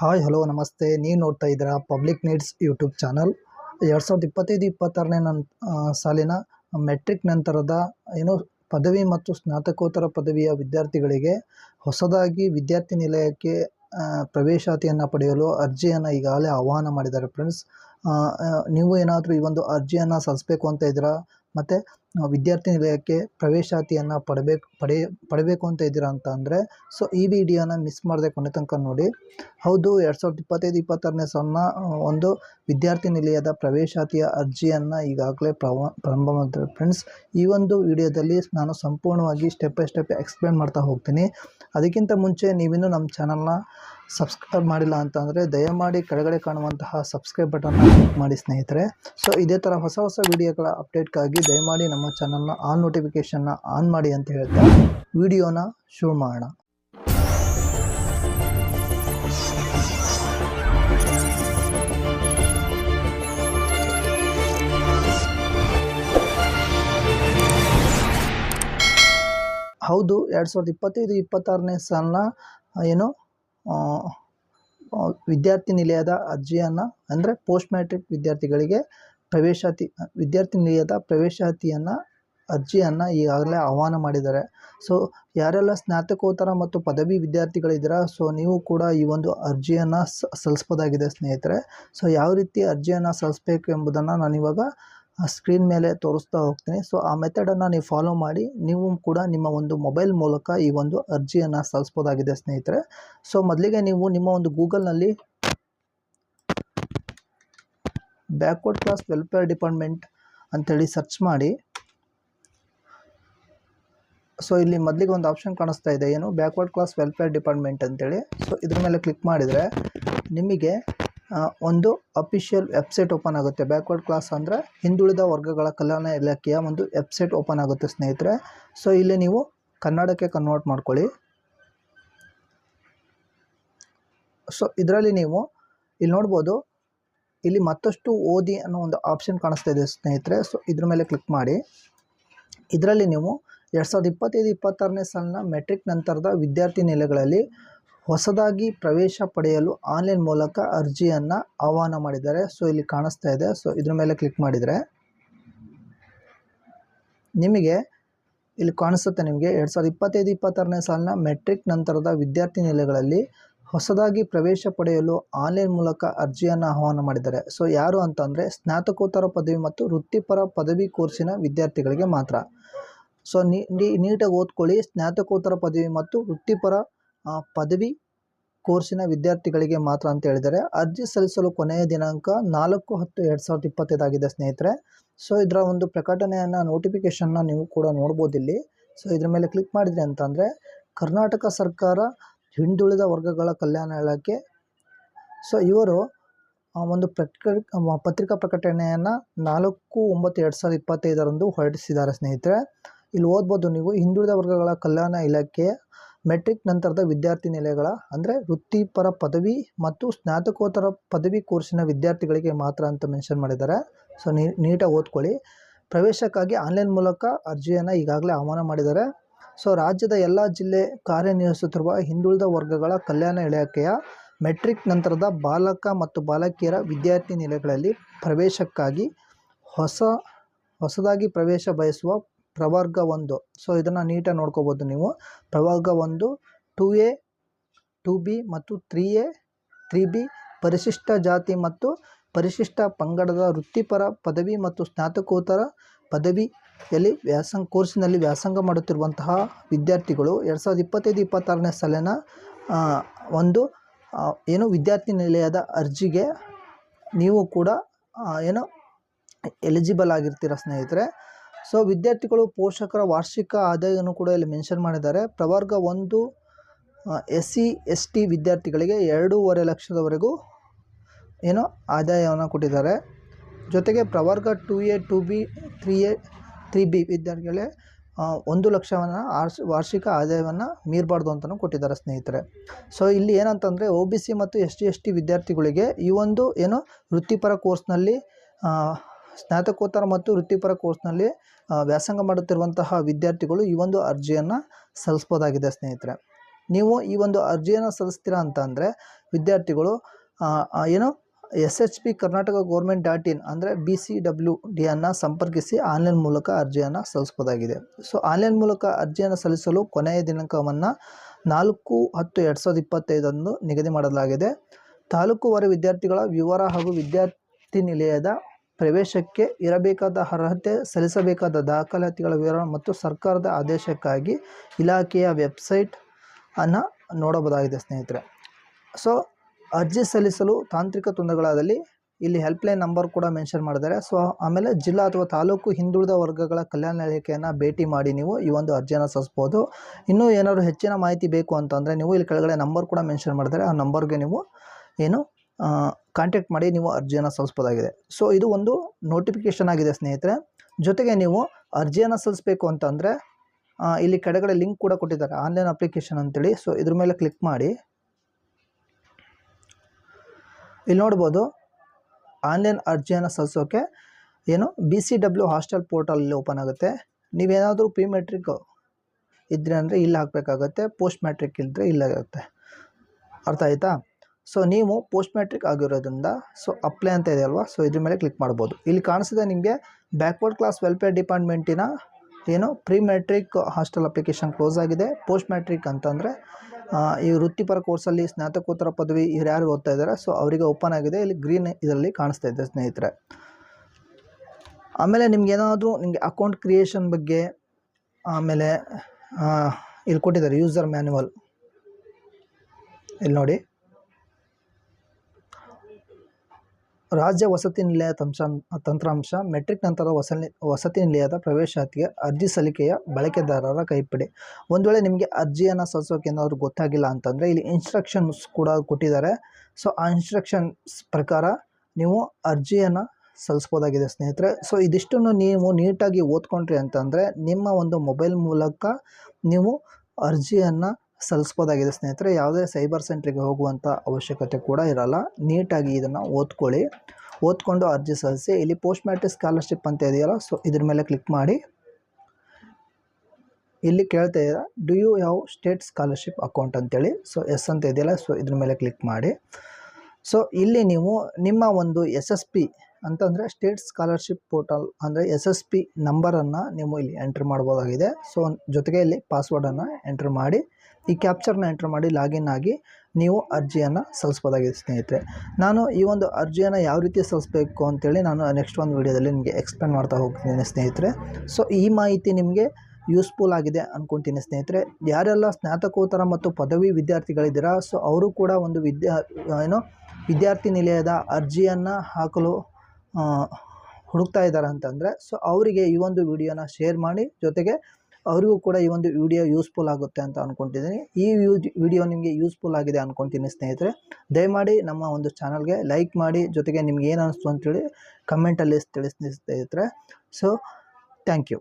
Hi, hello, ನಮಸ್ತೆ. ನೀವು ನೋಡ್ತಾ ಇದ್ದೀರಾ ಪಬ್ಲಿಕ್ ನೀಡ್ಸ್ ಯೂಟ್ಯೂಬ್ ಚಾನಲ್. ಎರಡು ಸಾವಿರದ ಇಪ್ಪತ್ತೈದು, ಇಪ್ಪತ್ತಾರನೇ ನನ್ ಸಾಲಿನ ಮೆಟ್ರಿಕ್ ನಂತರದ ಏನು ಪದವಿ ಮತ್ತು ಸ್ನಾತಕೋತ್ತರ ಪದವಿಯ ವಿದ್ಯಾರ್ಥಿಗಳಿಗೆ ಹೊಸದಾಗಿ ವಿದ್ಯಾರ್ಥಿ ನಿಲಯಕ್ಕೆ ಪ್ರವೇಶಾತಿಯನ್ನು ಪಡೆಯಲು ಅರ್ಜಿಯನ್ನು ಈಗಾಗಲೇ ಆಹ್ವಾನ ಮಾಡಿದ್ದಾರೆ. ಫ್ರೆಂಡ್ಸ್ ನೀವು ಏನಾದರೂ ಈ ಒಂದು ಅರ್ಜಿಯನ್ನು ಸಲ್ಲಿಸಬೇಕು ಅಂತ ಇದ್ದೀರಾ? ಮತ್ತು ವಿದ್ಯಾರ್ಥಿ ನಿಲಯಕ್ಕೆ ಪ್ರವೇಶಾತಿಯನ್ನು ಪಡಬೇಕು ಪಡೆಯ ಪಡಬೇಕು ಅಂತ ಇದ್ದೀರಾ ಅಂತ ಅಂದರೆ, ಸೊ, ಈ ವಿಡಿಯೋನ ಮಿಸ್ ಮಾಡದೆ ಕೊನೆ ತನಕ ನೋಡಿ. ಹೌದು, ಎರಡು ಸಾವಿರದ ಇಪ್ಪತ್ತೈದು, ಇಪ್ಪತ್ತಾರನೇ ಸಾಲಿನ ಒಂದು ವಿದ್ಯಾರ್ಥಿ ನಿಲಯದ ಪ್ರವೇಶಾತಿಯ ಅರ್ಜಿಯನ್ನು ಈಗಾಗಲೇ ಪ್ರಾರಂಭ ಮಾಡ್ತಾರೆ ಫ್ರೆಂಡ್ಸ್, ಈ ಒಂದು ವಿಡಿಯೋದಲ್ಲಿ ನಾನು ಸಂಪೂರ್ಣವಾಗಿ ಸ್ಟೆಪ್ ಬೈ ಸ್ಟೆಪ್ ಎಕ್ಸ್ಪ್ಲೇನ್ ಮಾಡ್ತಾ ಹೋಗ್ತೀನಿ. ಅದಕ್ಕಿಂತ ಮುಂಚೆ ನೀವಿನ್ನೂ ನಮ್ಮ ಚಾನಲ್ನ ಸಬ್ಸ್ಕ್ರೈಬ್ ಮಾಡಿಲ್ಲ ಅಂತಂದರೆ ದಯಮಾಡಿ ಕೆಳಗಡೆ ಕಾಣುವಂತಹ ಸಬ್ಸ್ಕ್ರೈಬ್ ಬಟನ್ನ ಕ್ಲಿಕ್ ಮಾಡಿ ಸ್ನೇಹಿತರೆ. ಸೊ ಇದೇ ಥರ ಹೊಸ ಹೊಸ ವಿಡಿಯೋಗಳ ಅಪ್ಡೇಟ್ಗಾಗಿ ದಯಮಾಡಿ ನಮ್ಮ ಚಾನಲ್ನ ಆನ್ ನೋಟಿಫಿಕೇಷನ್ನ ಆನ್ ಮಾಡಿ ಅಂತ ಹೇಳ್ತಾ ವಿಡಿಯೋನ ಶುರು ಮಾಡೋಣ. ಹೌದು, ಎರಡು ಸಾವಿರದ ಇಪ್ಪತ್ತೈದು, ಇಪ್ಪತ್ತಾರನೇ ಸಾಲನ್ನ ಏನು ವಿದ್ಯಾರ್ಥಿ ನಿಲಯದ ಅರ್ಜಿಯನ್ನು ಅಂದರೆ ಪೋಸ್ಟ್ ಮ್ಯಾಟ್ರಿಕ್ ವಿದ್ಯಾರ್ಥಿಗಳಿಗೆ ಪ್ರವೇಶಾತಿ, ವಿದ್ಯಾರ್ಥಿ ನಿಲಯದ ಪ್ರವೇಶಾತಿಯನ್ನು ಅರ್ಜಿಯನ್ನು ಈಗಾಗಲೇ ಆಹ್ವಾನ ಮಾಡಿದ್ದಾರೆ. ಸೊ ಯಾರೆಲ್ಲ ಸ್ನಾತಕೋತ್ತರ ಮತ್ತು ಪದವಿ ವಿದ್ಯಾರ್ಥಿಗಳಿದ್ದೀರಾ ಸೊ ನೀವು ಕೂಡ ಈ ಒಂದು ಅರ್ಜಿಯನ್ನು ಸಲ್ಲಿಸ್ಬೋದಾಗಿದೆ ಸ್ನೇಹಿತರೆ. ಸೊ ಯಾವ ರೀತಿ ಅರ್ಜಿಯನ್ನು ಸಲ್ಲಿಸ್ಬೇಕು ಎಂಬುದನ್ನು ನಾನಿವಾಗ ಸ್ಕ್ರೀನ್ ಮೇಲೆ ತೋರಿಸ್ತಾ ಹೋಗ್ತೀನಿ. ಸೊ ಆ ಮೆಥಡನ್ನು ನೀವು ಫಾಲೋ ಮಾಡಿ, ನೀವು ಕೂಡ ನಿಮ್ಮ ಒಂದು ಮೊಬೈಲ್ ಮೂಲಕ ಈ ಒಂದು ಅರ್ಜಿಯನ್ನು ಸಲ್ಲಿಸ್ಬೋದಾಗಿದೆ ಸ್ನೇಹಿತರೆ. ಸೊ ಮೊದಲಿಗೆ ನೀವು ನಿಮ್ಮ ಒಂದು ಗೂಗಲ್ನಲ್ಲಿ ಬ್ಯಾಕ್ವರ್ಡ್ ಕ್ಲಾಸ್ ವೆಲ್ಫೇರ್ ಡಿಪಾರ್ಟ್ಮೆಂಟ್ ಅಂಥೇಳಿ ಸರ್ಚ್ ಮಾಡಿ. ಸೊ ಇಲ್ಲಿ ಮೊದಲಿಗೆ ಒಂದು ಆಪ್ಷನ್ ಕಾಣಿಸ್ತಾ ಇದೆ. ಏನು? ಬ್ಯಾಕ್ವರ್ಡ್ ಕ್ಲಾಸ್ ವೆಲ್ಫೇರ್ ಡಿಪಾರ್ಟ್ಮೆಂಟ್ ಅಂತೇಳಿ. ಸೊ ಇದ್ರ ಮೇಲೆ ಕ್ಲಿಕ್ ಮಾಡಿದರೆ ನಿಮಗೆ ಒಂದು ಅಫಿಷಿಯಲ್ ವೆಬ್ಸೈಟ್ ಓಪನ್ ಆಗುತ್ತೆ. ಬ್ಯಾಕ್ವರ್ಡ್ ಕ್ಲಾಸ್ ಅಂದರೆ ಹಿಂದುಳಿದ ವರ್ಗಗಳ ಕಲ್ಯಾಣ ಇಲಾಖೆಯ ಒಂದು ವೆಬ್ಸೈಟ್ ಓಪನ್ ಆಗುತ್ತೆ ಸ್ನೇಹಿತರೆ. ಸೊ ಇಲ್ಲಿ ನೀವು ಕನ್ನಡಕ್ಕೆ ಕನ್ವರ್ಟ್ ಮಾಡ್ಕೊಳ್ಳಿ. ಸೊ ಇದರಲ್ಲಿ ನೀವು ಇಲ್ಲಿ ನೋಡ್ಬೋದು, ಇಲ್ಲಿ ಮತ್ತಷ್ಟು ಓದಿ ಅನ್ನೋ ಒಂದು ಆಪ್ಷನ್ ಕಾಣಿಸ್ತಾ ಇದೆ ಸ್ನೇಹಿತರೆ. ಸೊ ಇದ್ರ ಮೇಲೆ ಕ್ಲಿಕ್ ಮಾಡಿ. ಇದರಲ್ಲಿ ನೀವು ಎರಡು ಸಾವಿರದ ಇಪ್ಪತ್ತೈದು, ಇಪ್ಪತ್ತಾರನೇ ಸಾಲಿನ ಮೆಟ್ರಿಕ್ ನಂತರದ ವಿದ್ಯಾರ್ಥಿ ನಿಲಯಗಳಲ್ಲಿ ಹೊಸದಾಗಿ ಪ್ರವೇಶ ಪಡೆಯಲು ಆನ್ಲೈನ್ ಮೂಲಕ ಅರ್ಜಿಯನ್ನು ಆಹ್ವಾನ ಮಾಡಿದ್ದಾರೆ. ಸೊ, ಇಲ್ಲಿ ಕಾಣಿಸ್ತಾ ಇದೆ. ಸೊ, ಇದ್ರ ಮೇಲೆ ಕ್ಲಿಕ್ ಮಾಡಿದರೆ ನಿಮಗೆ ಇಲ್ಲಿ ಕಾಣಿಸುತ್ತೆ ನಿಮಗೆ. ಎರಡು ಸಾವಿರದ ಇಪ್ಪತ್ತೈದು, ಇಪ್ಪತ್ತಾರನೇ ಸಾಲಿನ ಮೆಟ್ರಿಕ್ ನಂತರದ ವಿದ್ಯಾರ್ಥಿ ನಿಲಯಗಳಲ್ಲಿ ಹೊಸದಾಗಿ ಪ್ರವೇಶ ಪಡೆಯಲು ಆನ್ಲೈನ್ ಮೂಲಕ ಅರ್ಜಿಯನ್ನು ಆಹ್ವಾನ ಮಾಡಿದ್ದಾರೆ. ಸೊ, ಯಾರು ಅಂತಂದರೆ ಸ್ನಾತಕೋತ್ತರ ಪದವಿ ಮತ್ತು ವೃತ್ತಿಪರ ಪದವಿ ಕೋರ್ಸಿನ ವಿದ್ಯಾರ್ಥಿಗಳಿಗೆ ಮಾತ್ರ. ಸೊ ನೀಟಾಗಿ ಓದ್ಕೊಳ್ಳಿ. ಸ್ನಾತಕೋತ್ತರ ಪದವಿ ಮತ್ತು ವೃತ್ತಿಪರ ಪದವಿ ಕೋರ್ಸಿನ ವಿದ್ಯಾರ್ಥಿಗಳಿಗೆ ಮಾತ್ರ ಅಂತ ಹೇಳಿದ್ದಾರೆ ಅರ್ಜಿ ಸಲ್ಲಿಸಲು ಕೊನೆಯ ದಿನಾಂಕ ನಾಲ್ಕು ಹತ್ತು ಎರಡು ಸಾವಿರದ ಇಪ್ಪತ್ತೈದಾಗಿದೆ ಸ್ನೇಹಿತರೆ. ಸೊ ಇದರ ಒಂದು ಪ್ರಕಟಣೆಯನ್ನು ನೋಟಿಫಿಕೇಷನ್ನ ನೀವು ಕೂಡ ನೋಡ್ಬೋದು ಇಲ್ಲಿ ಸೊ ಇದ್ರ ಮೇಲೆ ಕ್ಲಿಕ್ ಮಾಡಿದ್ರಿ ಅಂತಂದರೆ ಕರ್ನಾಟಕ ಸರ್ಕಾರ ಹಿಂದುಳಿದ ವರ್ಗಗಳ ಕಲ್ಯಾಣ ಇಲಾಖೆ ಸೊ ಇವರು ಆ, ಒಂದು ಪ್ರಕ ಪತ್ರಿಕಾ ಪ್ರಕಟಣೆಯನ್ನು ನಾಲ್ಕು ಒಂಬತ್ತು ಎರಡು ಸಾವಿರದ ಇಪ್ಪತ್ತೈದರಂದು ಹೊರಡಿಸಿದ್ದಾರೆ ಸ್ನೇಹಿತರೆ. ಇಲ್ಲಿ ಓದ್ಬೋದು ನೀವು ಹಿಂದುಳಿದ ವರ್ಗಗಳ ಕಲ್ಯಾಣ ಇಲಾಖೆ ಮೆಟ್ರಿಕ್ ನಂತರದ ವಿದ್ಯಾರ್ಥಿ ನಿಲಯಗಳ, ಅಂದರೆ ವೃತ್ತಿಪರ ಪದವಿ ಮತ್ತು ಸ್ನಾತಕೋತ್ತರ ಪದವಿ ಕೋರ್ಸಿನ ವಿದ್ಯಾರ್ಥಿಗಳಿಗೆ ಮಾತ್ರ ಅಂತ ಮೆನ್ಷನ್ ಮಾಡಿದ್ದಾರೆ. ಸೊ ನೀಟಾಗಿ ಓದ್ಕೊಳ್ಳಿ. ಪ್ರವೇಶಕ್ಕಾಗಿ ಆನ್ಲೈನ್ ಮೂಲಕ ಅರ್ಜಿಯನ್ನು ಈಗಾಗಲೇ ಆಹ್ವಾನ ಮಾಡಿದ್ದಾರೆ. ಸೊ ರಾಜ್ಯದ ಎಲ್ಲ ಜಿಲ್ಲೆ ಕಾರ್ಯನಿರ್ವಹಿಸುತ್ತಿರುವ ಹಿಂದುಳಿದ ವರ್ಗಗಳ ಕಲ್ಯಾಣ ಇಲಾಖೆಯ ಮೆಟ್ರಿಕ್ ನಂತರದ ಬಾಲಕ ಮತ್ತು ಬಾಲಕಿಯರ ವಿದ್ಯಾರ್ಥಿ ನಿಲಯಗಳಲ್ಲಿ ಪ್ರವೇಶಕ್ಕಾಗಿ ಹೊಸ, ಹೊಸದಾಗಿ ಪ್ರವೇಶ ಬಯಸುವ ಪ್ರವರ್ಗ ಒಂದು. ಸೊ ಇದನ್ನು ನೀಟಾಗಿ ನೋಡ್ಕೋಬೋದು ನೀವು. ಪ್ರವರ್ಗ ಒಂದು ಟು ಎ ಟು ಬಿ ಮತ್ತು ತ್ರೀ ಎ ತ್ರೀ ಬಿ ಪರಿಶಿಷ್ಟ ಜಾತಿ ಮತ್ತು ಪರಿಶಿಷ್ಟ ಪಂಗಡದ ವೃತ್ತಿಪರ ಪದವಿ ಮತ್ತು ಸ್ನಾತಕೋತ್ತರ ಪದವಿಯಲ್ಲಿ ವ್ಯಾಸಂಗ ಕೋರ್ಸಿನಲ್ಲಿ ವ್ಯಾಸಂಗ ಮಾಡುತ್ತಿರುವಂತಹ ವಿದ್ಯಾರ್ಥಿಗಳು ಎರಡು ಸಾವಿರದ ಇಪ್ಪತ್ತೈದು, ಇಪ್ಪತ್ತಾರನೇ ಸಾಲಿನ ಒಂದು ಏನು ವಿದ್ಯಾರ್ಥಿ ನಿಲಯದ ಅರ್ಜಿಗೆ ನೀವು ಕೂಡ ಏನು ಎಲಿಜಿಬಲ್ ಆಗಿರ್ತೀರ ಸ್ನೇಹಿತರೆ. ಸೊ ವಿದ್ಯಾರ್ಥಿಗಳು ಪೋಷಕರ ವಾರ್ಷಿಕ ಆದಾಯವನ್ನು ಕೂಡ ಇಲ್ಲಿ ಮೆನ್ಷನ್ ಮಾಡಿದ್ದಾರೆ. ಪ್ರವರ್ಗ ಒಂದು ಎಸ್ ಸಿ ಎಸ್ ಟಿ ವಿದ್ಯಾರ್ಥಿಗಳಿಗೆ ಎರಡೂವರೆ ಲಕ್ಷದವರೆಗೂ ಏನು ಆದಾಯವನ್ನು ಕೊಟ್ಟಿದ್ದಾರೆ. ಜೊತೆಗೆ ಪ್ರವರ್ಗ two A two B three A three B ವಿದ್ಯಾರ್ಥಿಗಳಿಗೆ ಒಂದು ಲಕ್ಷವನ್ನು ವಾರ್ಷಿಕ ಆದಾಯವನ್ನು ಮೀರಬಾರ್ದು ಅಂತಲೂ ಕೊಟ್ಟಿದ್ದಾರೆ ಸ್ನೇಹಿತರೆ. ಸೊ ಇಲ್ಲಿ ಏನಂತಂದರೆ ಒ ಬಿ ಸಿ ಮತ್ತು ಎಸ್ ಟಿ ಎಸ್ ಟಿ ವಿದ್ಯಾರ್ಥಿಗಳಿಗೆ ಈ ಒಂದು ಏನು ವೃತ್ತಿಪರ ಕೋರ್ಸ್ನಲ್ಲಿ ಸ್ನಾತಕೋತ್ತರ ಮತ್ತು ವೃತ್ತಿಪರ ಕೋರ್ಸ್ನಲ್ಲಿ ವ್ಯಾಸಂಗ ಮಾಡುತ್ತಿರುವಂತಹ ವಿದ್ಯಾರ್ಥಿಗಳು ಈ ಒಂದು ಅರ್ಜಿಯನ್ನು ಸಲ್ಲಿಸ್ಬೋದಾಗಿದೆ ಸ್ನೇಹಿತರೆ. ನೀವು ಈ ಒಂದು ಅರ್ಜಿಯನ್ನು ಸಲ್ಲಿಸ್ತೀರಾ ಅಂತ ಅಂದರೆ, ವಿದ್ಯಾರ್ಥಿಗಳು ಏನು, S H P Karnataka government dot in ಅಂದರೆ ಬಿ ಸಿ ಡಬ್ಲ್ಯೂ ಡಿಯನ್ನು ಸಂಪರ್ಕಿಸಿ ಆನ್ಲೈನ್ ಮೂಲಕ ಅರ್ಜಿಯನ್ನು ಸಲ್ಲಿಸ್ಬೋದಾಗಿದೆ ಸೊ, ಆನ್ಲೈನ್ ಮೂಲಕ ಅರ್ಜಿಯನ್ನು ಸಲ್ಲಿಸಲು ಕೊನೆಯ ದಿನಾಂಕವನ್ನು ನಾಲ್ಕು ಹತ್ತು ಎರಡು ಸಾವಿರದ ಇಪ್ಪತ್ತೈದರಂದು ನಿಗದಿ ಮಾಡಲಾಗಿದೆ. ತಾಲೂಕುವಾರು ವಿದ್ಯಾರ್ಥಿಗಳ ವಿವರ ಹಾಗೂ ವಿದ್ಯಾರ್ಥಿ ನಿಲಯದ ಪ್ರವೇಶಕ್ಕೆ ಇರಬೇಕಾದ ಅರ್ಹತೆ ಸಲ್ಲಿಸಬೇಕಾದ ದಾಖಲಾತಿಗಳ ವಿವರ ಮತ್ತು ಸರ್ಕಾರದ ಆದೇಶಕ್ಕಾಗಿ ಇಲಾಖೆಯ ವೆಬ್ಸೈಟ್ ಅನ್ನು ನೋಡಬಹುದಾಗಿದೆ, ಸ್ನೇಹಿತರೆ. ಸೊ, ಅರ್ಜಿ ಸಲ್ಲಿಸಲು ತಾಂತ್ರಿಕ ತೊಂದರೆಗಳಾದಲ್ಲಿ ಇಲ್ಲಿ ಹೆಲ್ಪ್ಲೈನ್ ನಂಬರ್ ಕೂಡ ಮೆನ್ಷನ್ ಮಾಡಿದ್ದಾರೆ. ಸೊ, ಆಮೇಲೆ ಜಿಲ್ಲಾ ಅಥವಾ ತಾಲೂಕು ಹಿಂದುಳಿದ ವರ್ಗಗಳ ಕಲ್ಯಾಣ ಇಲಾಖೆಯನ್ನು ಭೇಟಿ ಮಾಡಿ ನೀವು ಈ ಒಂದು ಅರ್ಜಿಯನ್ನು ಸಲ್ಲಿಸ್ಬೋದು ಇನ್ನೂ ಏನಾದರೂ ಹೆಚ್ಚಿನ ಮಾಹಿತಿ ಬೇಕು ಅಂತಂದರೆ ನೀವು ಇಲ್ಲಿ ಕೆಳಗಡೆ ನಂಬರ್ ಕೂಡ ಮೆನ್ಷನ್ ಮಾಡಿದ್ದಾರೆ. ಆ ನಂಬರ್ಗೆ ನೀವು ಏನು ಕಾಂಟ್ಯಾಕ್ಟ್ ಮಾಡಿ ನೀವು ಅರ್ಜಿಯನ್ನು ಸಲ್ಲಿಸ್ಬೋದಾಗಿದೆ. ಸೊ ಇದು ಒಂದು ನೋಟಿಫಿಕೇಷನ್ ಆಗಿದೆ ಸ್ನೇಹಿತರೆ. ಜೊತೆಗೆ ನೀವು ಅರ್ಜಿಯನ್ನು ಸಲ್ಲಿಸಬೇಕು ಅಂತಂದರೆ ಇಲ್ಲಿ ಕೆಳಗಡೆ ಲಿಂಕ್ ಕೂಡ ಕೊಟ್ಟಿದ್ದಾರೆ ಆನ್ಲೈನ್ ಅಪ್ಲಿಕೇಶನ್ ಅಂತೇಳಿ. ಸೊ ಇದ್ರ ಮೇಲೆ ಕ್ಲಿಕ್ ಮಾಡಿ. ಇಲ್ಲಿ ನೋಡ್ಬೋದು ಆನ್ಲೈನ್ ಅರ್ಜಿಯನ್ನು ಸಲ್ಲಿಸೋಕೆ ಏನು ಬಿ ಸಿ ಡಬ್ಲ್ಯೂ ಹಾಸ್ಟೆಲ್ ಪೋರ್ಟಲಲ್ಲಿ ಓಪನ್ ಆಗುತ್ತೆ. ನೀವೇನಾದರೂ ಪ್ರೀ ಮೆಟ್ರಿಕ್ ಇದ್ರೆ ಅಂದರೆ ಇಲ್ಲಿ ಹಾಕಬೇಕಾಗತ್ತೆ ಪೋಸ್ಟ್ ಮ್ಯಾಟ್ರಿಕ್ ಇದ್ದರೆ ಇಲ್ಲಾಗುತ್ತೆ. ಅರ್ಥ ಆಯ್ತಾ? ಸೊ ನೀವು ಪೋಸ್ಟ್ ಮ್ಯಾಟ್ರಿಕ್ ಆಗಿರೋದ್ರಿಂದ ಸೊ ಅಪ್ಲೈ ಅಂತ ಇದೆ ಅಲ್ವಾ? ಸೊ ಇದ್ರ ಮೇಲೆ ಕ್ಲಿಕ್ ಮಾಡ್ಬೋದು. ಇಲ್ಲಿ ಕಾಣಿಸಿದೆ ನಿಮಗೆ ಬ್ಯಾಕ್ವರ್ಡ್ ಕ್ಲಾಸ್ ವೆಲ್ಫೇರ್ ಡಿಪಾರ್ಟ್ಮೆಂಟಿನ ಏನು pre matric hostel application close ಆಗಿದೆ. ಪೋಸ್ಟ್ ಮ್ಯಾಟ್ರಿಕ್ ಅಂತಂದರೆ ಈ ವೃತ್ತಿಪರ ಕೋರ್ಸಲ್ಲಿ ಸ್ನಾತಕೋತ್ತರ ಪದವಿ ಇವ್ರು ಯಾರು ಓದ್ತಾ ಇದ್ದಾರೆ ಸೊ ಅವರಿಗೆ ಓಪನ್ ಆಗಿದೆ. ಇಲ್ಲಿ ಗ್ರೀನ್ ಇದರಲ್ಲಿ ಕಾಣಿಸ್ತಾ ಇದೆ ಸ್ನೇಹಿತರೆ. ಆಮೇಲೆ ನಿಮ್ಗೆ ಏನಾದರೂ ನಿಮಗೆ ಅಕೌಂಟ್ ಕ್ರಿಯೇಷನ್ ಬಗ್ಗೆ, ಆಮೇಲೆ ಇಲ್ಲಿ ಕೊಟ್ಟಿದ್ದಾರೆ ಯೂಸರ್ ಮ್ಯಾನ್ಯುವಲ್ ಇಲ್ಲಿ ನೋಡಿ. ರಾಜ್ಯ ವಸತಿ ನಿಲಯ ತಂತ್ರಾಂಶ, ಮೆಟ್ರಿಕ್ ನಂತರ ವಸತಿ ವಸತಿ ನಿಲಯದ ಪ್ರವೇಶಾತಿಗೆ ಅರ್ಜಿ ಸಲ್ಲಿಕೆಯ ಬಳಕೆದಾರರ ಕೈಪಿಡಿ. ಒಂದು ವೇಳೆ ನಿಮಗೆ ಅರ್ಜಿಯನ್ನು ಸಲ್ಲಿಸೋಕೆ ಏನಾದರೂ ಗೊತ್ತಾಗಿಲ್ಲ ಅಂತಂದರೆ ಇಲ್ಲಿ ಇನ್ಸ್ಟ್ರಕ್ಷನ್ಸ್ ಕೂಡ ಕೊಟ್ಟಿದ್ದಾರೆ. ಸೊ ಆ ಇನ್ಸ್ಟ್ರಕ್ಷನ್ಸ್ ಪ್ರಕಾರ ನೀವು ಅರ್ಜಿಯನ್ನು ಸಲ್ಲಿಸ್ಬೋದಾಗಿದೆ ಸ್ನೇಹಿತರೆ. ಸೊ ಇದಿಷ್ಟನ್ನು ನೀವು ನೀಟಾಗಿ ಓದ್ಕೊಂಡ್ರಿ ಅಂತಂದರೆ ನಿಮ್ಮ ಒಂದು ಮೊಬೈಲ್ ಮೂಲಕ ನೀವು ಅರ್ಜಿಯನ್ನು ಸಲ್ಲಿಸ್ಬೋದಾಗಿದೆ ಸ್ನೇಹಿತರೆ, ಯಾವುದೇ ಸೈಬರ್ ಸೆಂಟ್ರಿಗೆ ಹೋಗುವಂಥ ಅವಶ್ಯಕತೆ ಕೂಡ ಇರಲ್ಲ. ನೀಟಾಗಿ ಇದನ್ನು ಓದ್ಕೊಳ್ಳಿ. ಓದ್ಕೊಂಡು ಅರ್ಜಿ ಸಲ್ಲಿಸಿ. ಇಲ್ಲಿ ಪೋಸ್ಟ್ ಮ್ಯಾಟ್ರಿಕ್ ಸ್ಕಾಲರ್ಶಿಪ್ ಅಂತ ಇದೆಯಲ್ಲ, ಸೊ ಇದ್ರ ಮೇಲೆ ಕ್ಲಿಕ್ ಮಾಡಿ. ಇಲ್ಲಿ ಕೇಳ್ತಾ ಇದ್ದೀರಾ ಡು ಯು ಯಾವ ಸ್ಟೇಟ್ ಸ್ಕಾಲರ್ಶಿಪ್ ಅಕೌಂಟ್ ಅಂತೇಳಿ. ಸೊ ಎಸ್ ಅಂತ ಇದೆಯಲ್ಲ, ಸೊ ಇದ್ರ ಮೇಲೆ ಕ್ಲಿಕ್ ಮಾಡಿ. ಸೊ ಇಲ್ಲಿ ನೀವು ನಿಮ್ಮ ಒಂದು ಎಸ್ ಎಸ್ ಪಿ ಅಂತಂದರೆ ಸ್ಟೇಟ್ ಸ್ಕಾಲರ್ಶಿಪ್ ಪೋರ್ಟಲ್ ಅಂದರೆ ಎಸ್ ಎಸ್ ಪಿ ನಂಬರನ್ನು ನೀವು ಇಲ್ಲಿ ಎಂಟ್ರ್ ಮಾಡ್ಬೋದಾಗಿದೆ. ಸೊ ಜೊತೆಗೆ ಇಲ್ಲಿ ಪಾಸ್ವರ್ಡನ್ನು ಎಂಟ್ರ್ ಮಾಡಿ. ಈ ಕ್ಯಾಪ್ಚರ್ನ ಎಂಟ್ರ್ ಮಾಡಿ ಲಾಗಿನ್ ಆಗಿ ನೀವು ಅರ್ಜಿಯನ್ನು ಸಲ್ಲಿಸ್ಬೋದಾಗಿದೆ ಸ್ನೇಹಿತರೆ. ನಾನು ಈ ಒಂದು ಅರ್ಜಿಯನ್ನು ಯಾವ ರೀತಿ ಸಲ್ಲಿಸಬೇಕು ಅಂತೇಳಿ ನಾನು ನೆಕ್ಸ್ಟ್ ಒಂದು ವಿಡಿಯೋದಲ್ಲಿ ನಿಮಗೆ ಎಕ್ಸ್ಪ್ಲೇನ್ ಮಾಡ್ತಾ ಹೋಗ್ತೀನಿ ಸ್ನೇಹಿತರೆ. ಸೊ ಈ ಮಾಹಿತಿ ನಿಮಗೆ ಯೂಸ್ಫುಲ್ ಆಗಿದೆ ಅಂದ್ಕೊತೀನಿ ಸ್ನೇಹಿತರೆ. ಯಾರೆಲ್ಲ ಸ್ನಾತಕೋತ್ತರ ಮತ್ತು ಪದವಿ ವಿದ್ಯಾರ್ಥಿಗಳಿದ್ದೀರಾ ಸೊ ಅವರು ಕೂಡ ಒಂದು ವಿದ್ಯಾ, ಏನೋ, ವಿದ್ಯಾರ್ಥಿ ನಿಲಯದ ಅರ್ಜಿಯನ್ನು ಹಾಕಲು ಹುಡುಕ್ತಾ ಇದ್ದಾರೆ ಅಂತಂದರೆ ಸೊ ಅವರಿಗೆ ಈ ಒಂದು ವಿಡಿಯೋನ ಶೇರ್ ಮಾಡಿ, ಜೊತೆಗೆ ಅವರಿಗೂ ಕೂಡ ಈ ಒಂದು ವಿಡಿಯೋ ಯೂಸ್ಫುಲ್ ಆಗುತ್ತೆ ಅಂತ ಅಂದ್ಕೊತಿದ್ದೀನಿ ಈ ವಿಡಿಯೋ ನಿಮಗೆ ಯೂಸ್ಫುಲ್ ಆಗಿದೆ ಅಂದ್ಕೊಂತೀನಿ ಸ್ನೇಹಿತರೆ. ದಯಮಾಡಿ ನಮ್ಮ ಒಂದು ಚಾನಲ್ಗೆ ಲೈಕ್ ಮಾಡಿ, ಜೊತೆಗೆ ನಿಮ್ಗೆ ಏನು ಅನಿಸ್ತು ಅಂತೇಳಿ ಕಮೆಂಟಲ್ಲಿ ತಿಳಿಸ್ತೀನಿ ಸ್ನೇಹಿತರೆ. So thank you